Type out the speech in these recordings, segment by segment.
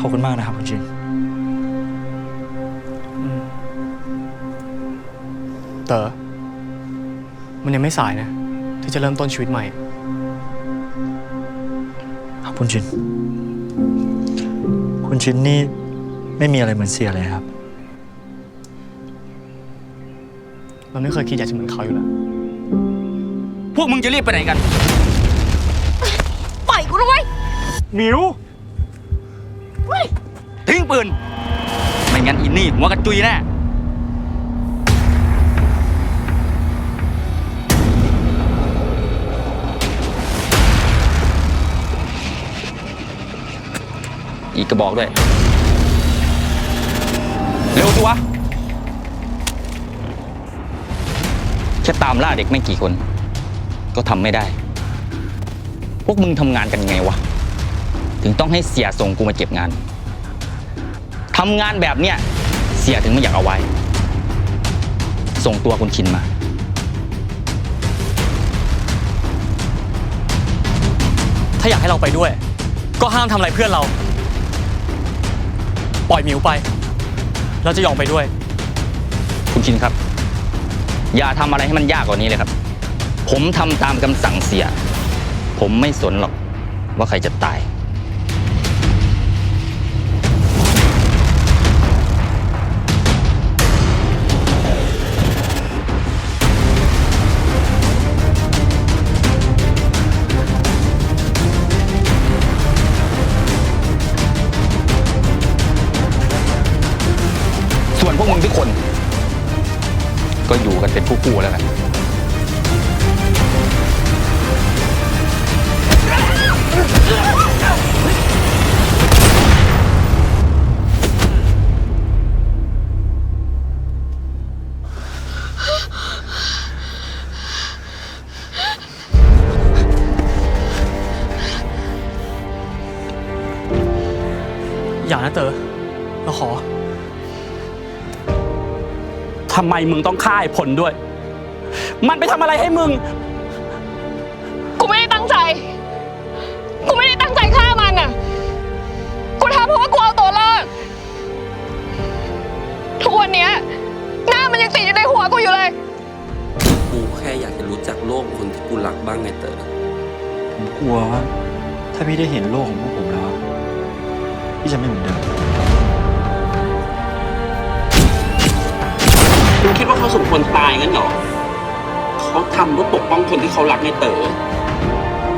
ขอบคุณมากนะครับคุณชินเต๋อมันยังไม่สายนะ ที่จะเริ่มต้นชีวิตใหม่ ครับคุณชิน คุณชินนี่ไม่มีอะไรเหมือนเสียเลยครับ เราไม่เคยคิดอยากจะเหมือนเขาอยู่แล้ว พวกมึงจะรีบไปไหนกัน ปล่อยกูด้วยมิว ทิ้งปืน ไม่งั้นอินนี่หัวกระจุยแน่อีกกระบอกด้วย เร็วสิวะ แค่ตามล่าเด็กไม่กี่คน ก็ทำไม่ได้ พวกมึงทำงานกันไงวะ ถึงต้องให้เสียส่งกูมาเก็บงานทำงานแบบเนี้ยเสียถึงไม่อยากเอาไว้ ส่งตัวคุณชินมา ถ้าอยากให้เราไปด้วย ก็ห้ามทำอะไรเพื่อนเรา ปล่อยหมิวไป เราจะยอมไปด้วย คุณชินครับ อย่าทำอะไรให้มันยากกว่านี้เลยครับ ผมทำตามคำสั่งเสีย ผมไม่สนหรอกว่าใครจะตาย วนพวกมึงทุกคน ก็อยู่กันเป็นคู่ๆแล้วกันอย่านะเตอ๋อเราขอำไมมึงต้องฆ่าไอ้ผลด้วย มันไปทำอะไรให้มึง กูไม่ได้ตั้งใจ กูไม่ได้ตั้งใจฆ่ามันอะ กูทำเพราะว่ากูเอาตัวรอด ทุกวันเนี้ยหน้ามันยังติดอยู่ในหัวกูอยู่เลย กูแค่อยากจะรู้จักโลกคนที่กูรักบ้างไงเต๋อ ผมกลัวว่าถ้าพี่ได้เห็นโลกของพวกผมแล้ว พี่จะไม่เหมือนเดิม คิดว่าเขาสมควรตายงั้นเหรอเขาทำเพื่อปกป้องคนที่เขารักในเต๋อ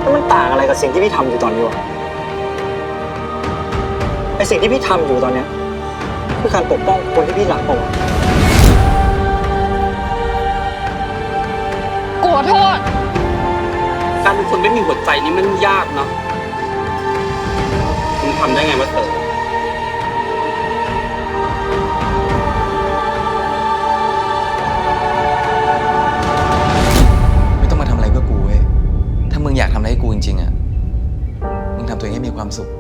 แล้วมันต่างอะไรกับสิ่งที่พี่ทำอยู่ตอนนี้วะไอสิ่งที่พี่ทำอยู่ตอนเนี้ยคือการปกป้องคนที่พี่รักเปล่าวะกูขอโทษ การเป็นคนไม่มีหัวใจนี่มันยากเนาะมึงทำได้ไงวะเต๋อ ความสุข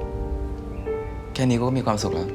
แค่นี้กูก็มีความสุขแล้ว